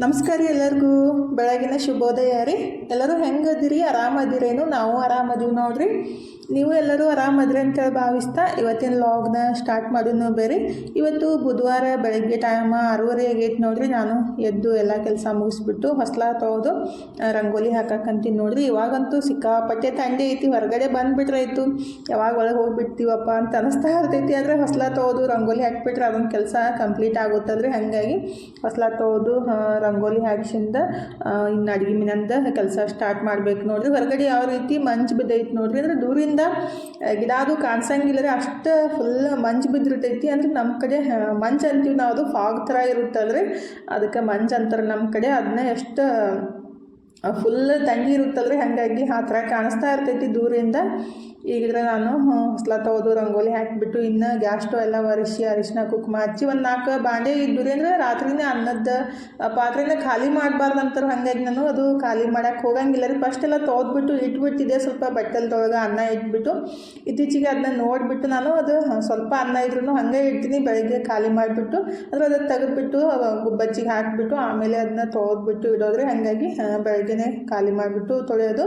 ನಮಸ್ಕಾರ ಎಲ್ಲರಿಗೂ. ಬೆಳಗಿನ ಶುಭೋದಯ ರೀ. ಎಲ್ಲರೂ ಹೆಂಗದಿರಿ ಆರಾಮದಿರೇನು ನಾವು ಆರಾಮದೀವಿ ನೋಡ್ರಿ. ನೀವು ಎಲ್ಲರೂ ಆರಾಮದ್ರಿ ಅಂತೇಳಿ ಭಾವಿಸ್ತಾ ಇವತ್ತಿನ ಲಾಗ್ನ ಸ್ಟಾರ್ಟ್ ಮಾಡಿದ್ನು ಬೇರೆ. ಇವತ್ತು ಬುಧವಾರ ಬೆಳಗ್ಗೆ ಟೈಮ್ ಆರೂವರೆ ಆಗೈತೆ ನೋಡ್ರಿ. ನಾನು ಎದ್ದು ಎಲ್ಲ ಕೆಲಸ ಮುಗಿಸ್ಬಿಟ್ಟು ಹೊಸ್ಲ ತೊಗೊದು ರಂಗೋಲಿ ಹಾಕಕ್ಕಂತೀನಿ ನೋಡ್ರಿ. ಇವಾಗಂತೂ ಸಿಕ್ಕಾಪಟ್ಟೆ ಥಂಡಿ ಐತಿ. ಹೊರಗಡೆ ಬಂದುಬಿಟ್ರಾಯ್ತು. ಯಾವಾಗ ಒಳಗೆ ಹೋಗಿಬಿಡ್ತೀವಪ್ಪ ಅಂತ ಅನಿಸ್ತಾ ಇರ್ತೈತಿ. ಆದರೆ ಹೊಸ್ಲ ತೊಗೊದು ರಂಗೋಲಿ ಹಾಕಿಬಿಟ್ರೆ ಅದೊಂದು ಕೆಲಸ ಕಂಪ್ಲೀಟ್ ಆಗುತ್ತಂದ್ರೆ ಹಾಗಾಗಿ ಹೊಸ್ಲ ತೊಗೊದು ರಂಗೋಲಿ ಹಾಕ್ಸಿಂದ ಇನ್ನು ಅಡುಗೆ ಮನೆಯಿಂದ ಕೆಲಸ ಸ್ಟಾರ್ಟ್ ಮಾಡ್ಬೇಕು ನೋಡಿರಿ. ಹೊರಗಡೆ ಯಾವ ರೀತಿ ಮಂಜು ಬಿದ್ದೈತಿ ನೋಡ್ರಿ. ಅಂದ್ರೆ ದೂರಿಂದ ಗಿಡ ಅದು ಕಾಣಿಸಂಗಿಲ್ಲ ರೀ ಅಷ್ಟು ಫುಲ್ ಮಂಜು ಬಿದ್ದಿರ್ತೈತಿ. ಅಂದ್ರೆ ನಮ್ಮ ಕಡೆ ಮಂಜು ಅಂತೀವಿ ನಾವು ಅದು ಫಾಗ್ ಥರ ಇರುತ್ತಲ್ರಿ. ಅದಕ್ಕೆ ಮಂಜು ಅಂತಾರೆ ನಮ್ಮ ಕಡೆ. ಅದನ್ನ ಎಷ್ಟು ಫುಲ್ ತಂಗಿ ಇರುತ್ತಲ್ರಿ. ಹಾಗಾಗಿ ಆ ಥರ ಕಾಣಿಸ್ತಾ ಇರ್ತೈತಿ ದೂರಿಂದ. ಈಗಿದ್ರೆ ನಾನು ಹೊಸ್ಲ ತಗೋದು ರಂಗೋಲಿ ಹಾಕಿಬಿಟ್ಟು ಇನ್ನು ಗ್ಯಾಸ್ ಸ್ಟವ್ ಎಲ್ಲ ಒರೆಸಿ, ಅರಿಶಿನ, ಕುಂಕುಮ ಹಚ್ಚಿ ಒಂದು ನಾಲ್ಕು ಬಾಂಡೆ ಇದ್ದುರಿ ಅಂದ್ರೆ ರಾತ್ರಿನೇ ಅನ್ನದ ಪಾತ್ರೆನ ಖಾಲಿ ಮಾಡಬಾರ್ದು ಅಂತಾರೆ ಹಾಗಾಗಿ ನಾನು ಅದು ಖಾಲಿ ಮಾಡಕ್ಕೆ ಹೋಗಂಗಿಲ್ಲ ರೀ. ಫಸ್ಟ್ ಎಲ್ಲ ತೊಗೊದ್ಬಿಟ್ಟು ಇಟ್ಬಿಟ್ಟಿದೆ ಸ್ವಲ್ಪ ಬಟ್ಟಲ್ದೊಳಗೆ ಅನ್ನ ಇಟ್ಬಿಟ್ಟು. ಇತ್ತೀಚೆಗೆ ಅದನ್ನ ನೋಡಿಬಿಟ್ಟು ನಾನು ಅದು ಸ್ವಲ್ಪ ಅನ್ನ ಇದ್ರೂ ಹಾಗೆ ಇಡ್ತೀನಿ, ಬೆಳಗ್ಗೆ ಖಾಲಿ ಮಾಡಿಬಿಟ್ಟು. ಅಂದ್ರೆ ಅದನ್ನು ತೆಗೆದ್ಬಿಟ್ಟು ಗುಬ್ಬಚ್ಚಿಗೆ ಹಾಕಿಬಿಟ್ಟು, ಆಮೇಲೆ ಅದನ್ನ ತೊಗೊದ್ಬಿಟ್ಟು ಇಡೋದ್ರಿ. ಹಾಗಾಗಿ ಬೆಳಗ್ಗೆನೇ ಖಾಲಿ ಮಾಡಿಬಿಟ್ಟು ತೊಳೆಯೋದು.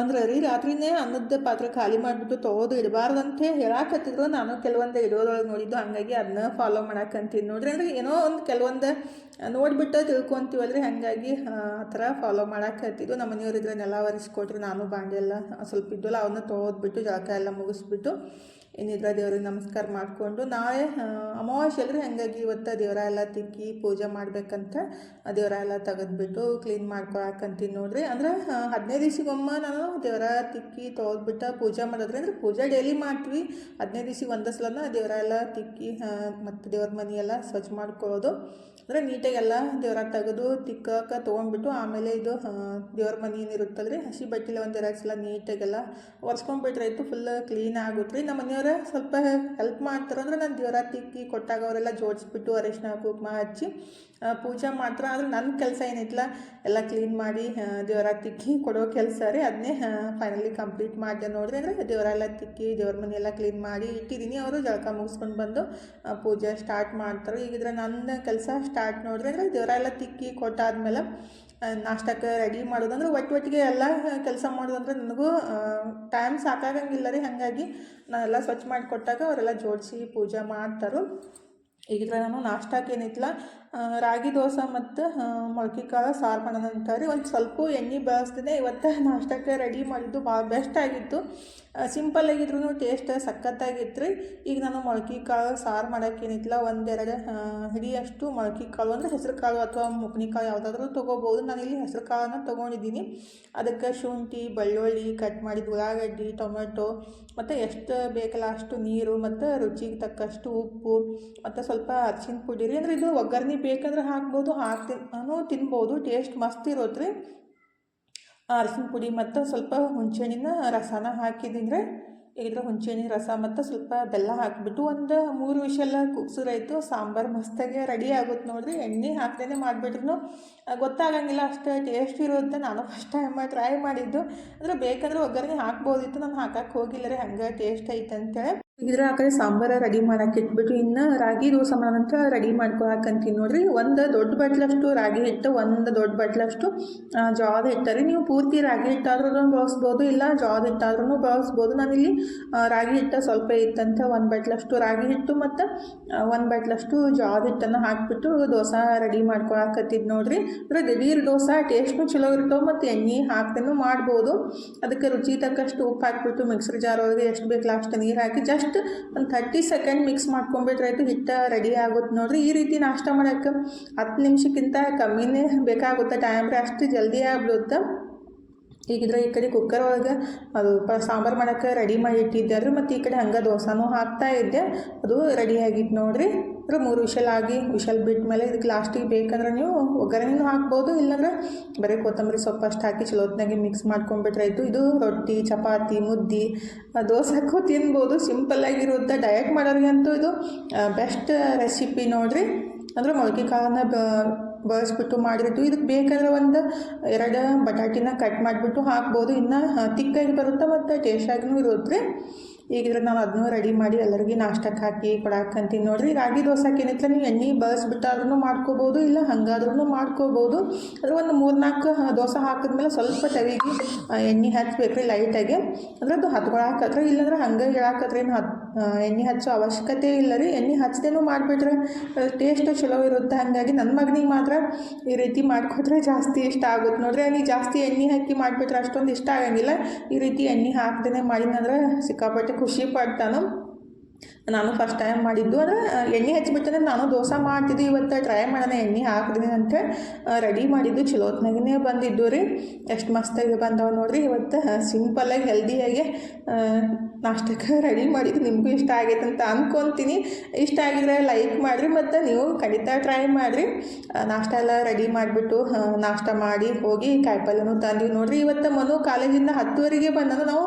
ಅಂದ್ರೆ ರೀ, ರಾತ್ರಿನೇ ಅನ್ನದ ಪಾತ್ರೆ ಖಾಲಿ ಮಾಡಿಬಿಟ್ಟು ತೊಗೋದು ಇಡಬಾರ್ದಂತೆ ಹೇಳಾಕತ್ತಿದ್ರು. ನಾನು ಕೆಲವೊಂದು ಇಡೋದ್ರೊಳಗೆ ನೋಡಿದ್ದು ಹಂಗಾಗಿ ಅದನ್ನ ಫಾಲೋ ಮಾಡಕ್ಕಂತೀನಿ ನೋಡ್ರಿ ಅಂದ್ರೆ ಏನೋ ಒಂದು ಕೆಲವೊಂದು ನೋಡಿಬಿಟ್ಟು ತಿಳ್ಕೊಂತೀವಲ್ರಿ. ಹಾಗಾಗಿ ಆ ಥರ ಫಾಲೋ ಮಾಡಕ್ಕತ್ತಿದ್ದು ನಮ್ಮ ಮನೆಯವ್ರು ಇದ್ರೆ ನೆಲ ಒರೆಸ್ಕೊಟ್ರು ನಾನು ಬಾಂಡೆ ಎಲ್ಲ ಸ್ವಲ್ಪ ಇದ್ದಲ್ಲ, ಅವನ್ನ ತೊಗೋದ್ಬಿಟ್ಟು, ಜಳಕ ಎಲ್ಲ ಮುಗಿಸ್ಬಿಟ್ಟು ಇನ್ನಿದ್ರ ದೇವ್ರಿಗೆ ನಮಸ್ಕಾರ ಮಾಡಿಕೊಂಡು ನಾವೇ ಆ, ಅಮಾವಾಸ್ಯೆ ಅಲ್ರಿ ಹಾಗಾಗಿ ಇವತ್ತು ದೇವರ ಎಲ್ಲ ತಿಕ್ಕಿ ಪೂಜೆ ಮಾಡಬೇಕಂತ ದೇವರ ಎಲ್ಲ ತೆಗೆದ್ಬಿಟ್ಟು ಕ್ಲೀನ್ ಮಾಡ್ಕೊಳಕ್ಕಂತೀನಿ ನೋಡ್ರಿ. ಅಂದ್ರೆ ಹದಿನೈದು ದಿವ್ಸಕ್ಕೊಮ್ಮೆ ನಾನು ದೇವರ ತಿಕ್ಕಿ ತೊಗೊದ್ಬಿಟ್ಟು ಪೂಜೆ ಮಾಡೋದ್ರಿ. ಅಂದ್ರೆ ಪೂಜೆ ಡೈಲಿ ಮಾಡ್ತೀವಿ. ಹದಿನೈದು ದಿವ್ಸಕ್ಕೆ ಒಂದೇ ಸಲನ ದೇವರ ಎಲ್ಲ ತಿಕ್ಕಿ ಮತ್ತು ದೇವ್ರ ಮನೆ ಎಲ್ಲ ಸ್ವಚ್ಛ ಮಾಡ್ಕೊಳ್ಳೋದು. ಅಂದರೆ ನೀಟಾಗೆಲ್ಲ ದೇವರ ತೆಗೆದು ತಿಕ್ಕಕ್ಕೆ ತೊಗೊಂಡ್ಬಿಟ್ಟು ಆಮೇಲೆ ಇದು ದೇವ್ರ ಮನೆ ಏನಿರುತ್ತಲ್ರಿ ಹಸಿ ಬಟ್ಟೆಲ್ಲ ಒಂದು ಎರಡು ಸಲ ನೀಟಾಗೆಲ್ಲ ಒರೆಸ್ಕೊಂಡ್ಬಿಟ್ರಾಯ್ತು ಫುಲ್ ಕ್ಲೀನ್ ಆಗುತ್ತೆ ರೀ. ನಮ್ಮ ಮನೆಯವ್ರ ಸ್ವಲ್ಪ ಹೆಲ್ಪ್ ಮಾಡ್ತಾರೆ ಅಂದ್ರೆ ನಾನು ದೇವರ ತಿಕ್ಕಿ ಕೊಟ್ಟಾಗ ಅವರೆಲ್ಲ ಜೋಡಿಸ್ಬಿಟ್ಟು ಅರಿಶಿನ ಕುಂಕುಮ ಹಚ್ಚಿ ಪೂಜೆ ಮಾಡ್ತಾರೆ. ಆದರೆ ನನ್ನ ಕೆಲಸ ಏನಿತ್ತಲ್ಲ ಎಲ್ಲ ಕ್ಲೀನ್ ಮಾಡಿ ದೇವರ ತಿಕ್ಕಿ ಕೊಡೋ ಕೆಲಸ ರೀ. ಅದನ್ನೇ ಫೈನಲಿ ಕಂಪ್ಲೀಟ್ ಮಾಡಿದೆ ನೋಡ್ರಿ ಅಂದರೆ ದೇವರೆಲ್ಲ ತಿಕ್ಕಿ ದೇವ್ರ ಮನೆ ಎಲ್ಲ ಕ್ಲೀನ್ ಮಾಡಿ ಇಟ್ಟಿದ್ದೀನಿ ಅವರು ಜಳಕ ಮುಗಿಸ್ಕೊಂಡು ಬಂದು ಪೂಜೆ ಸ್ಟಾರ್ಟ್ ಮಾಡ್ತಾರೆ. ಈಗಿದ್ರೆ ನನ್ನ ಕೆಲಸ ಸ್ಟಾರ್ಟ್ ನೋಡಿದ್ರೆ ಅಂದರೆ ದೇವರೆಲ್ಲ ತಿಕ್ಕಿ ಕೊಟ್ಟಾದ್ಮೇಲೆ ನಾಷ್ಟಕ್ಕೆ ರೆಡಿ ಮಾಡೋದಂದ್ರೆ ಒಟ್ಟು ಒಟ್ಟಿಗೆ ಎಲ್ಲ ಕೆಲಸ ಮಾಡೋದಂದ್ರೆ ನನಗೂ ಟೈಮ್ ಸಾಕಾಗಂಗಿಲ್ಲ ರೀ. ಹಾಗಾಗಿ ನಾನೆಲ್ಲ ಸ್ವಚ್ಛ ಮಾಡಿಕೊಟ್ಟಾಗ ಅವರೆಲ್ಲ ಜೋಡಿಸಿ ಪೂಜೆ ಮಾಡ್ತಾರೆ. ಈಗ ನಾನು ನಾಷ್ಟಕ್ಕೆ ಏನೈತಿಲ್ಲ ಆ, ರಾಗಿ ದೋಸೆ ಮತ್ತು ಮೊಳಕೆ ಕಾಳು, ಸಾರು ಮಾಡೋಣ ಅಂತಾರೆ. ಒಂದು ಸ್ವಲ್ಪ ಎಣ್ಣೆ ಬಳಸ್ತಿದ್ದೆ. ಇವತ್ತು ನಾಷ್ಟಕ್ಕೆ ರೆಡಿ ಮಾಡಿದ್ದು ಭಾಳ ಬೆಸ್ಟ್ ಆಗಿತ್ತು. ಸಿಂಪಲ್ ಆಗಿದ್ರು ಟೇಸ್ಟ್ ಸಖತ್ತಾಗಿತ್ತು ರೀ ಈಗ ನಾನು ಮೊಳಕೆ ಕಾಳು, ಸಾರು ಮಾಡೋಕ್ಕೇನಿತ್ತಲ್ಲ ಒಂದೆರಡು ಹಿಡಿಯಷ್ಟು ಮೊಳಕೆ ಕಾಳು, ಅಂದರೆ ಹೆಸರು ಕಾಳು ಅಥವಾ ಮುಕ್ನಿ ಕಾಳು ಯಾವುದಾದ್ರೂ ತೊಗೋಬೋದು. ನಾನಿಲ್ಲಿ ಹೆಸರು ಕಾಳನ್ನು ತೊಗೊಂಡಿದ್ದೀನಿ. ಅದಕ್ಕೆ ಶುಂಠಿ, ಬೆಳ್ಳುಳ್ಳಿ ಕಟ್ ಮಾಡಿದ ಉಳ್ಳಾಗಡ್ಡಿ, ಟೊಮೆಟೊ, ಮತ್ತು ಎಷ್ಟು ಬೇಕಲ್ಲ ಅಷ್ಟು ನೀರು, ಮತ್ತು ರುಚಿಗೆ ತಕ್ಕಷ್ಟು ಉಪ್ಪು, ಮತ್ತು ಸ್ವಲ್ಪ ಅರ್ಶಿನ ಪುಡಿ ರೀ. ಅಂದರೆ ಇದು ಒಗ್ಗರಣೆ ಬೇಕಂದ್ರೆ ಹಾಕ್ಬೋದು ಹಾಕ್ತಿ ನಾನು ತಿನ್ಬೋದು ಟೇಸ್ಟ್ ಮಸ್ತ್ ಇರೋದ್ರಿ ರೀ ಅರಸಿನ ಪುಡಿ ಮತ್ತು ಸ್ವಲ್ಪ ಹುಣಸೆಹಣ್ಣಿನ ರಸನ ಹಾಕಿದ್ದೀನಿ ರೀ ಇದ್ರ ಹುಣಸೆಹಣ್ಣಿನ ರಸ ಮತ್ತು ಸ್ವಲ್ಪ ಬೆಲ್ಲ ಹಾಕಿಬಿಟ್ಟು ಒಂದು ಮೂರು ವಿಷೆಲ್ಲ ಕುಗ್ಸಿದ್ರಾಯ್ತು, ಸಾಂಬಾರು ಮಸ್ತಾಗೆ ರೆಡಿ ಆಗುತ್ತೆ ನೋಡಿರಿ. ಎಣ್ಣೆ ಹಾಕ್ದೇ ಮಾಡಿಬಿಟ್ರು ಗೊತ್ತಾಗಂಗಿಲ್ಲ ಅಷ್ಟು ಟೇಸ್ಟ್ ಇರುತ್ತೆ ನಾನು ಫಸ್ಟ್ ಟೈಮ್ ಟ್ರೈ ಮಾಡಿದ್ದು. ಅಂದರೆ ಬೇಕಂದ್ರೆ ಒಗ್ಗರಣೆ ಹಾಕ್ಬೋದಿತ್ತು, ನಾನು ಹಾಕಕ್ಕೆ ಹೋಗಿಲ್ಲ ರೀ, ಹಂಗೆ ಟೇಸ್ಟ್ ಐತೆ ಅಂತೇಳಿ ಇದ್ರ ಆ ಕಡೆ ಸಾಂಬಾರ ರೆಡಿ ಮಾಡಕ್ಕೆ ಇಟ್ಬಿಟ್ಟು, ಇನ್ನು ರಾಗಿ ದೋಸೆ ಮಾಡೋಂತ ರೆಡಿ ಮಾಡ್ಕೊಳಕ್ಕಂತೀನಿ ನೋಡ್ರಿ. ಒಂದು ದೊಡ್ಡ ಬಟ್ಲಷ್ಟು ರಾಗಿ ಹಿಟ್ಟು, ಒಂದು ದೊಡ್ಡ ಬಟ್ಲಷ್ಟು ಜಾದ ಹಿಟ್ಟರಿ ಹಿಟ್ಟು ನೀವು ಪೂರ್ತಿ ರಾಗಿ ಹಿಟ್ಟಾದ್ರೂ ಬಳಸ್ಬೋದು, ಇಲ್ಲ ಜಾದ ಹಿಟ್ಟಾದ್ರೂ ಬಳಸ್ಬೋದು. ನಾನಿಲ್ಲಿ ರಾಗಿ ಹಿಟ್ಟು ಸ್ವಲ್ಪ ಇತ್ತಂತ ಒಂದು ಬಟ್ಲಷ್ಟು ರಾಗಿ ಹಿಟ್ಟು ಮತ್ತು ಒಂದು ಬಟ್ಲಷ್ಟು ಜಾದ ಹಿಟ್ಟನ್ನು ಹಾಕಿಬಿಟ್ಟು ದೋಸೆ ರೆಡಿ ಮಾಡ್ಕೊಳಕತ್ತಿದ್ದು ನೋಡ್ರಿ. ಅಂದ್ರೆ ದಿಢೀರ್ ದೋಸೆ, ಟೇಸ್ಟ್ನು ಚಲೋ ಇರ್ತಾವೆ ಮತ್ತು ಎಣ್ಣೆ ಹಾಕ್ದೇನು ಮಾಡ್ಬೋದು. ಅದಕ್ಕೆ ರುಚಿ ತಕ್ಕಷ್ಟು ಉಪ್ಪು ಹಾಕ್ಬಿಟ್ಟು ಮಿಕ್ಸರ್ ಜಾರ್ ಒಳಗೆ ಎಷ್ಟು ಬೇಕು ಲಾಸ್ಟ್ ನೀರು ಹಾಕಿ, ಜಸ್ಟ್ ಒಂದು ಥರ್ಟಿ ಸೆಕೆಂಡ್ ಮಿಕ್ಸ್ ಮಾಡ್ಕೊಂಬಿಟ್ರಾಯ್ತು ಹಿಟ್ಟು ರೆಡಿ ಆಗುತ್ತೆ ನೋಡಿರಿ. ಈ ರೀತಿ ನಾಷ್ಟ ಮಾಡೋಕ್ಕೆ ಹತ್ತು ನಿಮಿಷಕ್ಕಿಂತ ಕಮ್ಮಿನೇ ಬೇಕಾಗುತ್ತೆ ಟೈಮ್ ರೀ. ಅಷ್ಟು ಜಲ್ದಿ ಆಗ್ಬಿಡುತ್ತೆ. ಈಗಿದ್ರೆ ಈ ಕಡೆ ಕುಕ್ಕರ್ ಒಳಗೆ ಅದು ಸಾಂಬಾರು ಮಾಡೋಕ್ಕೆ ರೆಡಿ ಮಾಡಿ ಇಟ್ಟಿದ್ದೆ. ರೀ ಮತ್ತು ಈ ಕಡೆ ಹಂಗೆ ದೋಸೆನೂ ಹಾಕ್ತಾ ಇದ್ದೆ. ಅದು ರೆಡಿ ಆಗಿತ್ತು ನೋಡ್ರಿ. ಅಂದ್ರೆ ಮೂರು ವಿಷಲ್ ಆಗಿ ವಿಷಲ್ ಬಿಟ್ಟ ಮೇಲೆ ಇದಕ್ಕೆ ಲಾಸ್ಟಿಗೆ ಬೇಕಂದ್ರೆ ನೀವು ಒಗ್ಗರಣೆನೂ ಹಾಕ್ಬೋದು, ಇಲ್ಲಾಂದ್ರೆ ಬರೀ ಕೊತ್ತಂಬರಿ ಸೊಪ್ಪು ಅಷ್ಟು ಹಾಕಿ ಚಲೋತ್ನಾಗೆ ಮಿಕ್ಸ್ ಮಾಡ್ಕೊಂಡ್ಬಿಟ್ರೆ ಆಯಿತು. ಇದು ರೊಟ್ಟಿ, ಚಪಾತಿ, ಮುದ್ದೆ ದೋಸೆ ಹಾಕೋ ತಿನ್ಬೋದು. ಸಿಂಪಲ್ಲಾಗಿರುತ್ತೆ ಡಯಟ್ ಮಾಡೋರಿಗಂತೂ ಇದು ಬೆಸ್ಟ್ ರೆಸಿಪಿ ನೋಡಿರಿ. ಅಂದ್ರೆ ಮೊಳಕೆ ಕಾಳನ್ನ ಬ, ಬಳಸ್ಬಿಟ್ಟು ಮಾಡಿದ್ದು ಇದಕ್ಕೆ ಬೇಕಾದ್ರೆ ಒಂದು ಎರಡು ಬಟಾಟಿನ ಕಟ್ ಮಾಡಿಬಿಟ್ಟು ಹಾಕ್ಬೋದು. ಇನ್ನು ತಿಕ್ಕಾಗಿ ಬರುತ್ತೆ ಮತ್ತು ಟೇಸ್ಟಾಗಿನೂ ಇರುತ್ತೆ ಈಗ ಇದ್ರಾಗ ನಾನು ಅದನ್ನೂ ರೆಡಿ ಮಾಡಿ ಎಲ್ಲರಿಗೂ ನಾಷ್ಟಕ್ಕೆ ಹಾಕಿ ಕೊಡಾಕಂತೀನಿ ನೋಡ್ರಿ. ರಾಗಿ ದೋಸೆಗೆ ಏನಿತ್ತು ನೀವು ಎಣ್ಣೆ ಬಳಸ್ಬಿಟ್ಟಾದ್ರೂ ಮಾಡ್ಕೋಬೋದು, ಇಲ್ಲ ಹಂಗಾದ್ರೂ ಮಾಡ್ಕೋಬೋದು. ಅದ್ರ ಒಂದು ಮೂರು ನಾಲ್ಕು ದೋಸೆ ಹಾಕಿದ್ಮೇಲೆ ಸ್ವಲ್ಪ ತವಿಗೆ ಎಣ್ಣೆ ಹಚ್ಬೇಕು ರೀ ಲೈಟಾಗಿ. ಅಂದ್ರೆ ಅದು ಹತ್ಕೊಳಕತ್ರ, ಇಲ್ಲಾಂದ್ರೆ ಹಂಗೆ ಹೇಳಾಕತ್ರ ಏನು ಹತ್ ಎಣ್ಣೆ ಹಚ್ಚೋ ಅವಶ್ಯಕತೆ ಇಲ್ಲ ರೀ. ಎಣ್ಣೆ ಹಚ್ಚದೇನು ಮಾಡಿಬಿಟ್ರೆ ಟೇಸ್ಟ್ ಚಲೋ ಇರುತ್ತೆ. ಹಾಗಾಗಿ ನನ್ನ ಮಗನಿಗೆ ಮಾತ್ರ ಈ ರೀತಿ ಮಾಡ್ಕೊಟ್ರೆ ಜಾಸ್ತಿ ಇಷ್ಟ ಆಗುತ್ತೆ. ನೋಡ್ರಿ ಅಲ್ಲಿ ಜಾಸ್ತಿ ಎಣ್ಣೆ ಹಾಕಿ ಮಾಡಿಬಿಟ್ರೆ ಅಷ್ಟೊಂದು ಇಷ್ಟ ಆಗಂಗಿಲ್ಲ. ಈ ರೀತಿ ಎಣ್ಣೆ ಹಾಕ್ದೇ ಮಾಡಿನಂದ್ರೆ ಸಿಕ್ಕಾಪಟ್ಟೆ ಖುಷಿ ಪಡ್ತಾನು. ನಾನು ಫಸ್ಟ್ ಟೈಮ್ ಮಾಡಿದ್ದು. ಅಂದ್ರೆ ಎಣ್ಣೆ ಹಚ್ಚಿಬಿಟ್ಟಂದ್ರೆ ನಾನು ದೋಸೆ ಮಾಡ್ತಿದ್ದು. ಇವತ್ತು ಟ್ರೈ ಮಾಡೋಣ, ಎಣ್ಣೆ ಹಾಕಿದ್ದೀನಿ ಅಂತ ರೆಡಿ ಮಾಡಿದ್ದು. ಚಲೋತ್ನಾಗೇ ಬಂದಿದ್ದು ರೀ. ಎಷ್ಟು ಮಸ್ತಾಗಿ ಬಂದವ ನೋಡ್ರಿ. ಇವತ್ತು ಸಿಂಪಲ್ಲಾಗಿ ಹೆಲ್ದಿಯಾಗಿ ನಾಷ್ಟಕ್ಕೆ ರೆಡಿ ಮಾಡಿದ್ದು. ನಿಮಗೂ ಇಷ್ಟ ಆಗೈತೆ ಅಂತ ಅಂದ್ಕೊತೀನಿ ಇಷ್ಟ ಆಗಿದ್ರೆ ಲೈಕ್ ಮಾಡಿರಿ ಮತ್ತು ನೀವು ಖಂಡಿತ ಟ್ರೈ ಮಾಡಿರಿ. ನಾಷ್ಟ ಎಲ್ಲ ರೆಡಿ ಮಾಡಿಬಿಟ್ಟು ನಾಷ್ಟ ಮಾಡಿ ಹೋಗಿ ಕಾಯಿಪಲ್ಲೆನೂ ತಂದೀವಿ ನೋಡಿರಿ. ಇವತ್ತು ಮನು ಕಾಲೇಜಿಂದ ಹತ್ತುವರೆಗೆ ಬಂದಾಗ ನಾವು.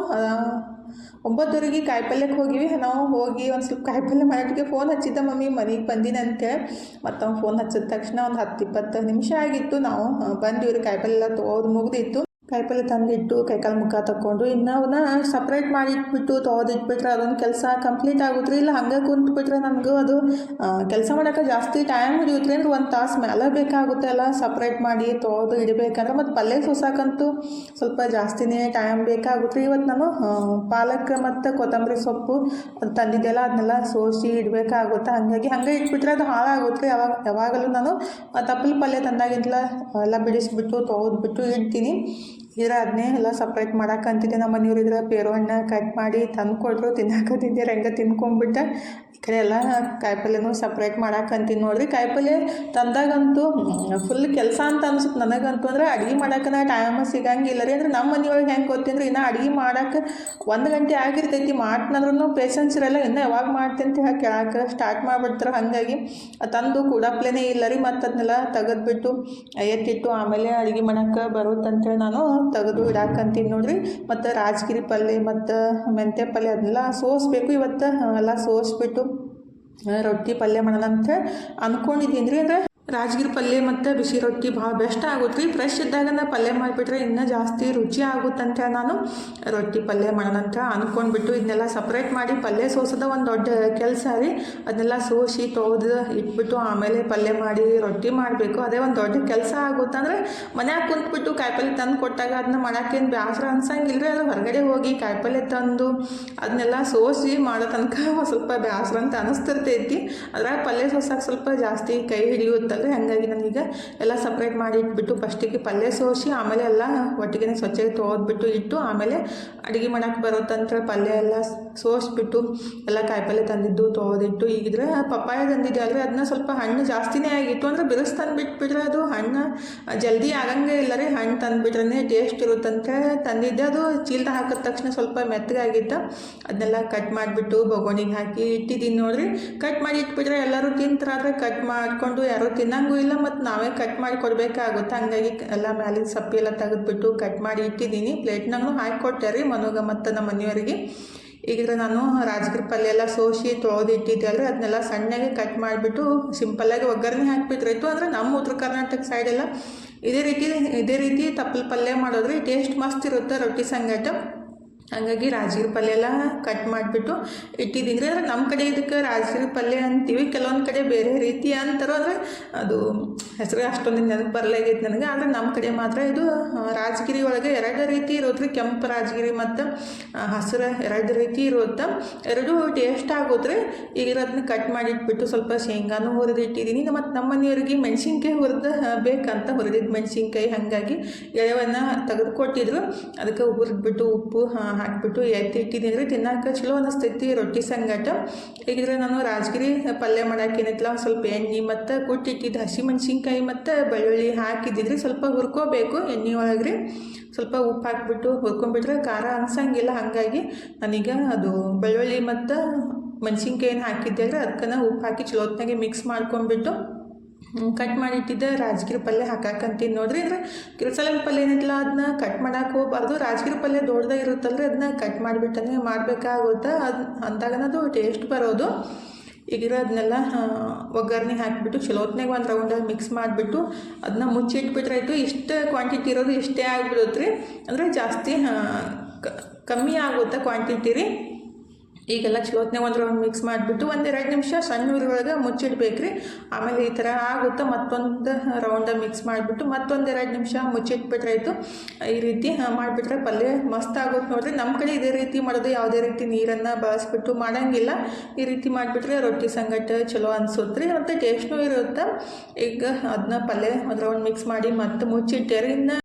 ಒಂಬತ್ತುವರೆಗೆ ಕಾಯಿಪಲ್ಯಕ್ಕೆ ಹೋಗಿವಿ. ನಾವು ಹೋಗಿ ಒಂದು ಸ್ವಲ್ಪ ಕಾಯಿಪಲ್ಯ ಫೋನ್ ಹಚ್ಚಿದ್ದ ಮಮ್ಮಿ, ಮನೆಗೆ ಬಂದಿನ ಅಂತೇಳಿ ಮತ್ತು ಫೋನ್ ಹಚ್ಚಿದ ತಕ್ಷಣ ಒಂದು ಹತ್ತು ಇಪ್ಪತ್ತು ನಿಮಿಷ ಆಗಿತ್ತು. ನಾವು ಬಂದಿವ್ರಿ ಕಾಯಿಪಲ್ಯ ಎಲ್ಲ ತೊಗೊದು ಮುಗ್ದಿತ್ತು. ಕಾಯಿಪಲ್ಯ ತಂದಿಟ್ಟು, ಕೈಕಾಲು ಮುಖ ತಕ್ಕೊಂಡು, ಇನ್ನು ಅವನ್ನ ಸಪ್ರೇಟ್ ಮಾಡಿ ಇಟ್ಬಿಟ್ಟು ತೊಗೊದಿಟ್ಬಿಟ್ರೆ ಅದೊಂದು ಕೆಲಸ ಕಂಪ್ಲೀಟ್ ಆಗುತ್ತೆ ಇಲ್ಲ ಹಂಗೆ ಕುಂತ್ಬಿಟ್ರೆ ನನಗೂ ಅದು ಕೆಲಸ ಮಾಡೋಕೆ ಜಾಸ್ತಿ ಟೈಮ್ ಹಿಡಿಯುತ್ತೆ ಅಂದ್ರೆ ಒಂದು ತಾಸು ಮೇಲೆ ಬೇಕಾಗುತ್ತೆ ಅಲ್ಲ ಸಪ್ರೇಟ್ ಮಾಡಿ ತೊಗೊದು ಇಡಬೇಕಂದ್ರೆ. ಮತ್ತು ಪಲ್ಯ ಸೋಸಾಕಂತೂ ಸ್ವಲ್ಪ ಜಾಸ್ತಿನೇ ಟೈಮ್ ಬೇಕಾಗುತ್ತೆ. ಇವತ್ತು ನಾನು ಪಾಲಕ್ ಮತ್ತು ಕೊತ್ತಂಬರಿ ಸೊಪ್ಪು ಅದು ತಂದಿದ್ದೆಲ್ಲ ಅದನ್ನೆಲ್ಲ ಸೋಸಿ ಇಡಬೇಕಾಗುತ್ತೆ. ಹಾಗಾಗಿ ಹಂಗೆ ಇಟ್ಬಿಟ್ರೆ ಅದು ಹಾಳಾಗುತ್ತೆ. ಯಾವಾಗ, ಯಾವಾಗಲೂ ನಾನು ತಪ್ಪಲು ಪಲ್ಯ ತಂದಾಗಿಂದಲ, ಎಲ್ಲ ಬಿಡಿಸ್ಬಿಟ್ಟು ತೊಗೊದ್ಬಿಟ್ಟು ಇಡ್ತೀನಿ. ಇದ್ರೆ ಅದನ್ನೇ ಎಲ್ಲ ಸಪ್ರೇಟ್ ಮಾಡಕ್ಕಂತಿದ್ದೆ ನಮ್ಮ ಮನೆಯವ್ರು ಇದ್ರೆ ಪೇರು ಹಣ್ಣು ಕಟ್ ಮಾಡಿ ತಂದು ಕೊಟ್ಟರು ತಿನ್ನಕತ್ತಿದ್ದೆ ಹೆಂಗೆ ತಿನ್ಕೊಂಡ್ಬಿಟ್ಟೆ. ಕಡೆ ಎಲ್ಲ ಕಾಯಿಪಲ್ಯನೂ ಸಪ್ರೇಟ್ ಮಾಡಕ್ಕಂತೀನಿ ನೋಡ್ರಿ. ಕಾಯಿಪಲ್ಯ ತಂದಾಗಂತೂ ಫುಲ್ ಕೆಲಸ ಅಂತ ಅನ್ಸುತ್ತೆ ನನಗಂತೂ. ಅಂದ್ರೆ ಅಡುಗೆ ಮಾಡಕ್ಕನ ಟೈಮ್ ಸಿಗಂಗಿಲ್ಲ ರೀ. ಅಂದ್ರೆ ನಮ್ಮ ಮನೆಯೊಳಗೆ ಹೆಂಗೆ ಗೊತ್ತಿಂದ್ರೆ ಇನ್ನು ಅಡುಗೆ ಮಾಡಕ್ಕೆ ಒಂದು ಗಂಟೆ ಆಗಿರ್ತೈತಿ. ಮಾಡ್ತಂದ್ರೂ ಪೇಷನ್ಸ್ ಇರಲ್ಲ. ಇನ್ನು ಯಾವಾಗ ಮಾಡ್ತೀನಿ ಅಂತ ಹೇಳಿ ಕೇಳಕ್ಕೆ ಸ್ಟಾರ್ಟ್ ಮಾಡಿಬಿಡ್ತಾರೆ. ಹಾಗಾಗಿ ತಂದು ಕೂಡಪ್ಲೇನೇ ಇಲ್ಲ ರೀ. ಮತ್ತು ಅದನ್ನೆಲ್ಲ ತೆಗೆದ್ಬಿಟ್ಟು ಎತ್ತಿಟ್ಟು ಆಮೇಲೆ ಅಡುಗೆ ಮಾಡಕ್ಕೆ ಬರುತ್ತಂತೇಳಿ ನಾನು ತೆಗೆದು ಇಡಾಕಂತೀನಿ ನೋಡ್ರಿ. ಮತ್ತು ರಾಜಗಿರಿ ಪಲ್ಯ ಮತ್ತು ಮೆಂತ್ಯ ಪಲ್ಯ ಅದನ್ನೆಲ್ಲ ಸೋಸ್ಬೇಕು. ಇವತ್ತು ಎಲ್ಲ ಸೋಸ್ಬಿಟ್ಟು ರೊಟ್ಟಿ ಪಲ್ಯ ಮಾಡೋಣ ಅಂತ ಅಂದ್ಕೊಂಡಿದ್ದೀನಿ ರೀ. ಅಂದರೆ ರಾಜಗಿರಿ ಪಲ್ಯ ಮತ್ತು ಬಿಸಿ ರೊಟ್ಟಿ ಭಾಳ ಬೆಸ್ಟ್ ಆಗುತ್ತೆ ರೀ ಫ್ರೆಶ್ ಇದ್ದಾಗ ನಾನು ಪಲ್ಯ ಮಾಡಿಬಿಟ್ರೆ ಇನ್ನೂ ಜಾಸ್ತಿ ರುಚಿ ಆಗುತ್ತಂತ ನಾನು. ರೊಟ್ಟಿ ಪಲ್ಯ ಮಾಡೋಣಂತ ಅಂದ್ಕೊಂಡ್ಬಿಟ್ಟು ಇದನ್ನೆಲ್ಲ ಸಪ್ರೇಟ್ ಮಾಡಿ ಪಲ್ಯ ಸೋಸೋದ ಒಂದು ದೊಡ್ಡ ಕೆಲಸ ರೀ. ಅದನ್ನೆಲ್ಲ ಸೋಸಿ ತೊಳೆದು ಇಟ್ಬಿಟ್ಟು ಆಮೇಲೆ ಪಲ್ಯ ಮಾಡಿ ರೊಟ್ಟಿ ಮಾಡಬೇಕು. ಅದೇ ಒಂದು ದೊಡ್ಡ ಕೆಲಸ ಆಗುತ್ತೆ ಅಂದರೆ ಮನ್ಯಾಗ ಕುಂತ್ಬಿಟ್ಟು ಕಾಯಿಪಲ್ಯ ತಂದು ಕೊಟ್ಟಾಗ ಅದನ್ನ ಮಾಡೋಕ್ಕೇನು ಬೇಸರ ಅನ್ಸಂಗಿಲ್ಲ ರೀ ಅದು ಹೊರಗಡೆ ಹೋಗಿ ಕಾಯಿಪಲ್ಯ ತಂದು ಅದನ್ನೆಲ್ಲ ಸೋಸಿ ಮಾಡೋ ತನಕ ಸ್ವಲ್ಪ ಬೇಸರ ಅಂತ ಅನಿಸ್ತಿರ್ತೈತಿ. ಅದ್ರಾಗ ಪಲ್ಯ ಸೋಸಕ್ಕೆ ಸ್ವಲ್ಪ ಜಾಸ್ತಿ ಕೈ ಹಿಡಿಯುತ್ತಲ್ರಿ ಹಾಗಾಗಿ ನಾನೀಗ ಎಲ್ಲ ಸಪ್ರೇಟ್ ಮಾಡಿ ಇಟ್ಬಿಟ್ಟು ಫಸ್ಟಿಗೆ ಪಲ್ಯ ಸೋಸಿ, ಆಮೇಲೆ ಎಲ್ಲ ಒಟ್ಟಿಗೆ ಸ್ವಚ್ಛಗೆ ತೋದ್ಬಿಟ್ಟು ಇಟ್ಟು, ಆಮೇಲೆ ಅಡುಗೆ ಬರೋ ತಂತ್ರ ಪಲ್ಯ ಎಲ್ಲ ಸೋಸ್ಬಿಟ್ಟು, ಎಲ್ಲ ಕಾಯಿಪಲ್ಯ ತಂದಿದ್ದು ತೋದಿಟ್ಟು ಈಗಿದ್ರೆ ಪಪ್ಪಾಯ ತಂದಿದ್ದೆ. ಅಲ್ರಿ ಅದನ್ನ ಸ್ವಲ್ಪ ಹಣ್ಣು ಜಾಸ್ತಿನೇ ಆಗಿತ್ತು. ಅಂದರೆ ಬಿರುಸು ತಂದುಬಿಟ್ಬಿಟ್ರೆ ಅದು ಹಣ್ಣು ಜಲ್ದಿ ಆಗಂಗೆ ಇಲ್ಲ ರೀ ಹಣ್ಣು ತಂದುಬಿಟ್ರೆ ಟೇಸ್ಟ್ ಇರುತ್ತಂತ ತಂದಿದ್ದೆ. ಅದು ಚೀಲ್ದ ಹಾಕಿದ ತಕ್ಷಣ ಸ್ವಲ್ಪ ಮೆತ್ತಗಾಗಿತ್ತು. ಅದನ್ನೆಲ್ಲ ಕಟ್ ಮಾಡಿಬಿಟ್ಟು, ಬೊಗೋಣಿಗೆ ಹಾಕಿ ಇಟ್ಟಿದ್ದೀನಿ ನೋಡ್ರಿ. ಕಟ್ ಮಾಡಿ ಇಟ್ಬಿಟ್ರೆ ಎಲ್ಲರೂ ತಿಂತಾರೆ. ಕಟ್ ಮಾಡಿಕೊಂಡು ಯಾರೂ ತಿನ್ನಂಗೂ ಇಲ್ಲ ಮತ್ತು ನಾವೇ ಕಟ್ ಮಾಡಿ ಕೊಡಬೇಕಾಗುತ್ತೆ. ಹಂಗಾಗಿ ಎಲ್ಲ ಮ್ಯಾಲಿನ ಸಪ್ಪಿ ಎಲ್ಲ ತೆಗೆದುಬಿಟ್ಟು ಕಟ್ ಮಾಡಿ ಇಟ್ಟಿದ್ದೀನಿ. ಪ್ಲೇಟ್ನಾಗೂ ಹಾಕಿ ರೀ ಮನೋಗ ಮತ್ತು ನಮ್ಮ ಮನೆಯವರಿಗೆ. ಈಗಿದ್ರೆ ನಾನು ರಾಜಗಿರಿ ಪಲ್ಯ ಎಲ್ಲ ಸೋಸಿ ತೊಳೆದು ಇಟ್ಟಿದ್ದೆ ಅಲ್ರಿ ಅದನ್ನೆಲ್ಲ ಸಣ್ಣಗೆ ಕಟ್ ಮಾಡಿಬಿಟ್ಟು ಸಿಂಪಲ್ಲಾಗಿ ಒಗ್ಗರಣೆ ಹಾಕಿಬಿಟ್ರಾಯ್ತು ಅಂದರೆ ನಮ್ಮ ಉತ್ತರ ಕರ್ನಾಟಕ ಸೈಡೆಲ್ಲ ಇದೇ ರೀತಿ ಇದೇ ರೀತಿ ತಪ್ಪಲು ಪಲ್ಯ ಮಾಡೋದ್ರಿ ಟೇಸ್ಟ್ ಮಸ್ತ್ ಇರುತ್ತೆ ರೊಟ್ಟಿ ಸಂಗಟ. ಹಾಗಾಗಿ ರಾಜಗಿರಿ ಪಲ್ಯ ಎಲ್ಲ ಕಟ್ ಮಾಡಿಬಿಟ್ಟು ಇಟ್ಟಿದ್ದೀನಿ. ಅಂದರೆ ನಮ್ಮ ಕಡೆ ಇದಕ್ಕೆ ರಾಜಗಿರಿ ಪಲ್ಯ ಅಂತೀವಿ. ಕೆಲವೊಂದು ಕಡೆ ಬೇರೆ ರೀತಿ ಅಂತಾರೋ ಅಂದರೆ ಅದು ಹೆಸರು ಅಷ್ಟೊಂದು ನೆನಪು ಬರಲಾಗೈತೆ ನನಗೆ. ಆದರೆ ನಮ್ಮ ಕಡೆ ಮಾತ್ರ ಇದು ರಾಜಗಿರಿ ಒಳಗೆ ಎರಡು ರೀತಿ ಇರೋದ್ರಿ. ಕೆಂಪು ರಾಜಗಿರಿ ಮತ್ತು ಹಸಿರು ಎರಡು ರೀತಿ ಇರುತ್ತೆ ಎರಡೂ ಟೇಸ್ಟ್ ಆಗುತ್ತೆ ರೀ ಈಗ ಅದನ್ನ ಕಟ್ ಮಾಡಿಟ್ಬಿಟ್ಟು ಸ್ವಲ್ಪ ಶೇಂಗಾನು ಹುರಿದು ಇಟ್ಟಿದ್ದೀನಿ ಮತ್ತು ನಮ್ಮ ಮನೆಯವರಿಗೆ ಮೆಣಸಿನ್ಕಾಯಿ ಹುರಿದು ಬೇಕಂತ ಹುರಿದಿದ್ದು ಮೆಣಸಿನ್ಕಾಯಿ. ಹಾಗಾಗಿ ಎಳೆವನ್ನು ತೆಗೆದುಕೊಟ್ಟಿದ್ರು. ಅದಕ್ಕೆ ಹುರಿದ್ಬಿಟ್ಟು ಉಪ್ಪು ಹಾಕ್ಬಿಟ್ಟು ಎತ್ತಿ ಇಟ್ಟಿದ್ದೀನಿ ರೀ ತಿನ್ನಕ್ಕೆ ಚಲೋ ಅನ್ನಿಸ್ತೈತಿ ರೊಟ್ಟಿ ಸಂಗಟ. ಈಗಿದ್ರೆ ನಾನು ರಾಜಗಿರಿ ಪಲ್ಯ ಮಾಡಕ್ಕೆ ಏನೈತಲ್ಲ ಒಂದ್ ಸ್ವಲ್ಪ ಎಣ್ಣೆ ಮತ್ತು ಕುಟ್ಟಿಟ್ಟಿದ್ದು ಹಸಿ ಮೆಣಸಿನ್ಕಾಯಿ ಮತ್ತು ಬೆಳ್ಳುಳ್ಳಿ ಹಾಕಿದ್ದಿದ್ರಿ ಸ್ವಲ್ಪ ಹುರ್ಕೋಬೇಕು ಎಣ್ಣೆ ಒಳಗೆ ಸ್ವಲ್ಪ ಉಪ್ಪು ಹಾಕ್ಬಿಟ್ಟು ಹುರ್ಕೊಂಡ್ಬಿಟ್ರೆ ಖಾರ ಅನ್ಸಂಗಿಲ್ಲ. ಹಾಗಾಗಿ ನನಗೆ ಅದು ಬೆಳ್ಳುಳ್ಳಿ ಮತ್ತು ಮೆಣಸಿನ್ಕಾಯಿನ ಹಾಕಿದ್ದೆ ಅದಕ್ಕೆ ಉಪ್ಪು ಹಾಕಿ ಚಲೋತ್ನಾಗೆ ಮಿಕ್ಸ್ ಮಾಡ್ಕೊಂಡ್ಬಿಟ್ಟು ಕಟ್ ಮಾಡಿಟ್ಟಿದ್ದ ರಾಜಗಿರ ಪಲ್ಯ ಹಾಕಾಕಂತೀನಿ ನೋಡ್ರಿ ಅಂದ್ರೆ ಕಿರುಸಲಂ ಪಲ್ಯ ಏನಿಲ್ಲ ಅದನ್ನ ಕಟ್ ಮಾಡಕ್ಕೆ ಹೋಗ್ಬಾರ್ದು. ರಾಜಗಿರಿ ಪಲ್ಯ ದೊಡ್ಡದಾಗ ಇರುತ್ತಲ್ರಿ ಅದನ್ನ ಕಟ್ ಮಾಡಿಬಿಟ್ಟನೆ ಮಾಡಬೇಕಾಗುತ್ತೆ. ಅದು ಅಂದಾಗನದು ಟೇಸ್ಟ್ ಬರೋದು. ಈಗ ಅದನ್ನೆಲ್ಲ ಒಗ್ಗರಣೆ ಹಾಕಿಬಿಟ್ಟು ಚಲೋತ್ನಾಗ ಒಂದು ರೌಂಡಾಗಿ ಮಿಕ್ಸ್ ಮಾಡಿಬಿಟ್ಟು ಅದನ್ನ ಮುಚ್ಚಿಟ್ಬಿಟ್ರೆ ಆಯಿತು. ಇಷ್ಟು ಕ್ವಾಂಟಿಟಿ ಇರೋದು ಇಷ್ಟೇ ಆಗಿಬಿಡುತ್ತೆ ರೀ. ಅಂದರೆ ಜಾಸ್ತಿ ಕಮ್ಮಿ ಆಗುತ್ತೆ ಕ್ವಾಂಟಿಟಿ ರೀ. ಈಗೆಲ್ಲ ಚಲೋತ್ನಾಗ ಒಂದು ಮಿಕ್ಸ್ ಮಾಡಿಬಿಟ್ಟು ಒಂದೆರಡು ನಿಮಿಷ ಸಣ್ಣ ಊರೊಳಗೆ ಮುಚ್ಚಿಡ್ಬೇಕು ರೀ ಆಮೇಲೆ ಈ ಥರ ಆಗುತ್ತೆ ಮತ್ತೊಂದು ರೌಂಡ ಮಿಕ್ಸ್ ಮಾಡಿಬಿಟ್ಟು ಮತ್ತೊಂದೆರಡು ನಿಮಿಷ ಮುಚ್ಚಿಟ್ಬಿಟ್ರೆ ಆಯಿತು ಈ ರೀತಿ ಮಾಡಿಬಿಟ್ರೆ ಪಲ್ಯ ಮಸ್ತ್ ಆಗುತ್ತೆ ನೋಡಿರಿ. ನಮ್ಮ ಕಡೆ ಇದೇ ರೀತಿ ಮಾಡೋದು, ಯಾವುದೇ ರೀತಿ ನೀರನ್ನು ಬಳಸ್ಬಿಟ್ಟು ಮಾಡೋಂಗಿಲ್ಲ. ಈ ರೀತಿ ಮಾಡಿಬಿಟ್ರೆ ರೊಟ್ಟಿ ಸಂಗಟ ಚಲೋ ಅನಿಸುತ್ತೆ ರೀ. ಮತ್ತು ಟೇಸ್ಟ್ನೂ ಇರುತ್ತೆ? ಈಗ ಅದನ್ನ ಪಲ್ಯ ಒಂದು ರೌಂಡ್ ಮಿಕ್ಸ್ ಮಾಡಿ ಮತ್ತೆ ಮುಚ್ಚಿಟ್ಟೆ ಇನ್ನು